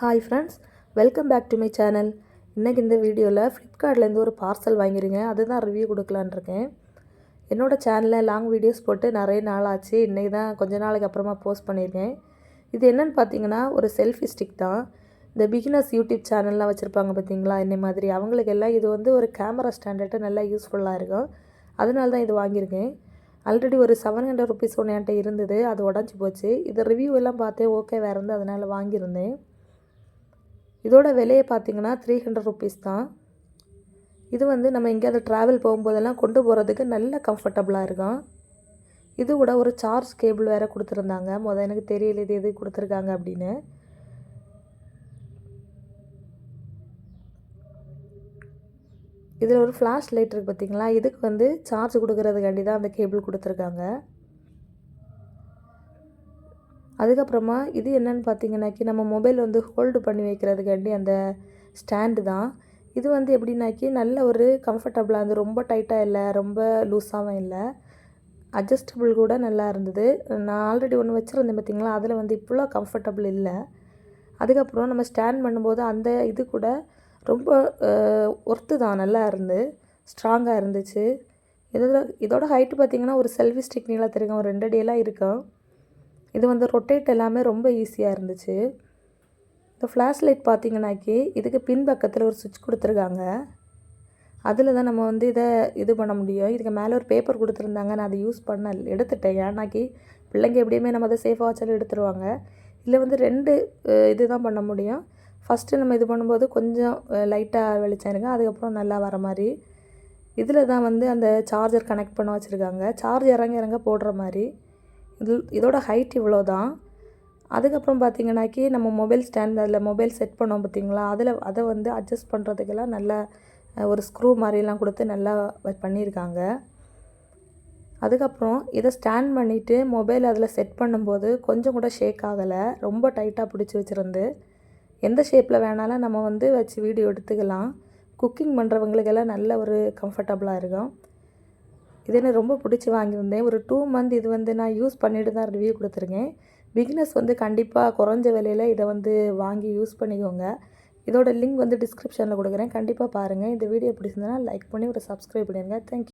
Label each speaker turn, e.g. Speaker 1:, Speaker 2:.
Speaker 1: Hi friends welcome back to my channel இன்றைக்கி இந்த வீடியோவில் ஃப்ளிப்கார்ட்லேருந்து ஒரு பார்சல் வாங்கியிருக்கேன் அதுதான் ரிவ்யூ கொடுக்கலான்னு இருக்கேன். என்னோடய சேனலில் லாங் வீடியோஸ் போட்டு நிறைய நாள் ஆச்சு. இன்றைக்கி தான் கொஞ்ச நாளைக்கு அப்புறமா போஸ்ட் பண்ணியிருக்கேன் இது என்னென்னு பார்த்தீங்கன்னா ஒரு செல்ஃபி ஸ்டிக் தான். இந்த பிகினர்ஸ் யூடியூப் சேனல்லாம் வச்சுருப்பாங்க பார்த்தீங்களா என்ன மாதிரி. அவங்களுக்கு எல்லாம் இது வந்து ஒரு கேமரா ஸ்டாண்டர்ட்டு நல்லா யூஸ்ஃபுல்லாக இருக்கும். அதனால தான் இது வாங்கியிருக்கேன் ஆல்ரெடி ஒரு செவன் ஹண்ட்ரட் ருபீஸ் ஒன்று என்கிட்ட இருந்தது. அது உடஞ்சி போச்சு. இது ரிவ்யூ எல்லாம் பார்த்தேன் ஓகே வேறு இருந்து அதனால் வாங்கியிருந்தேன். இதோட விலையை பார்த்தீங்கன்னா த்ரீ ஹண்ட்ரட் ருபீஸ் தான். இது வந்து நம்ம எங்கேயாவது ட்ராவல் போகும்போதெல்லாம் கொண்டு போகிறதுக்கு நல்ல கம்ஃபர்டபுளாக இருக்கும் இது கூட ஒரு சார்ஜ் கேபிள் வேறு கொடுத்துருந்தாங்க. மொதல் எனக்கு தெரியல இது எது கொடுத்துருக்காங்க அப்படின்னு. இதில் ஒரு ஃப்ளாஷ் லைட் இருக்குது பார்த்தீங்களா? இதுக்கு வந்து சார்ஜ் கொடுக்கறதுக்காண்டி தான் அந்த கேபிள் கொடுத்துருக்காங்க. அதுக்கப்புறமா இது என்னென்னு பார்த்தீங்கன்னாக்கி நம்ம மொபைல் வந்து ஹோல்டு பண்ணி வைக்கிறதுக்காண்டி அந்த ஸ்டாண்டு தான். இது வந்து எப்படின்னாக்கி நல்ல ஒரு கம்ஃபர்டபுளாக இருந்து ரொம்ப டைட்டாக இல்லை ரொம்ப லூஸாகவும் இல்லை. அட்ஜஸ்டபிள் கூட நல்லா இருந்தது. நான் ஆல்ரெடி ஒன்று வச்சுருந்தேன் பார்த்தீங்களா? அதில் வந்து இவ்வளோ கம்ஃபர்டபுள் இல்லை. அதுக்கப்புறம் நம்ம ஸ்டாண்ட் பண்ணும்போது அந்த இது கூட ரொம்ப ஒர்த்து தான். நல்லா இருந்து ஸ்ட்ராங்காக இருந்துச்சு. இதோட இதோட ஹைட்டு பார்த்திங்கன்னா ஒரு செல்ஃபி ஸ்டிக் நீளத்திருக்கும் ஒரு ரெண்டு அடியெல்லாம் இருக்கும். இது வந்து ரொட்டேட் எல்லாமே ரொம்ப ஈஸியாக இருந்துச்சு. இந்த ஃப்ளாஷ் லைட் பார்த்திங்கனாக்கி இதுக்கு பின்பக்கத்தில் ஒரு சுவிட்ச் கொடுத்துருக்காங்க. அதில் தான் நம்ம வந்து இதை இது பண்ண முடியும். இதுக்கு மேலே ஒரு பேப்பர் கொடுத்துருந்தாங்க. நான் அதை யூஸ் பண்ண எடுத்துட்டேன். ஏன்னாக்கி பிள்ளைங்க எப்படியுமே நம்ம அதை சேஃபாக வச்சாலும் எடுத்துருவாங்க. இதில் வந்து ரெண்டு இது தான் பண்ண முடியும். ஃபஸ்ட்டு நம்ம இது பண்ணும்போது கொஞ்சம் லைட்டாக வெளிச்சாயிருங்க அதுக்கப்புறம் நல்லா வர மாதிரி. இதில் தான் வந்து அந்த சார்ஜர் கனெக்ட் பண்ண வச்சுருக்காங்க. சார்ஜ் இறங்க இறங்க போடுற மாதிரி. இது இதோட ஹைட் இவ்வளோ தான் அதுக்கப்புறம் பார்த்திங்கனாக்கி நம்ம மொபைல் ஸ்டாண்ட் அதில் மொபைல் செட் பண்ணோம் பார்த்தீங்களா? அதில் அதை வந்து அட்ஜஸ்ட் பண்ணுறதுக்கெல்லாம் நல்ல ஒரு ஸ்க்ரூ மாதிரிலாம் கொடுத்து நல்லா பண்ணியிருக்காங்க. அதுக்கப்புறம் இதை ஸ்டாண்ட் பண்ணிவிட்டு மொபைல் அதில் செட் பண்ணும்போது கொஞ்சம் கூட ஷேக் ஆகலை. ரொம்ப டைட்டாக பிடிச்சி வச்சுருந்து. எந்த ஷேப்பில் வேணாலும் நம்ம வந்து வச்சு வீடியோ எடுத்துக்கலாம். குக்கிங் பண்ணுறவங்களுக்கெல்லாம் நல்ல ஒரு கம்ஃபர்டபுளாக இருக்கும். இது எனக்கு ரொம்ப பிடிச்சி வாங்கியிருந்தேன் ஒரு டூ மந்த் இது வந்து நான் யூஸ் பண்ணிட்டு தான் ரிவ்யூ கொடுத்துருக்கேன். பிகினஸ் வந்து கண்டிப்பாக குறைஞ்ச விலையில் இதை வந்து வாங்கி யூஸ் பண்ணிக்கோங்க. இதோட லிங்க் வந்து டிஸ்கிரிப்ஷனில் கொடுக்குறேன். கண்டிப்பாக பாருங்கள் இந்த வீடியோ பிடிச்சிருந்தனா லைக் பண்ணி ஒரு சப்ஸ்கிரைப் பண்ணிடுங்க. தேங்க்யூ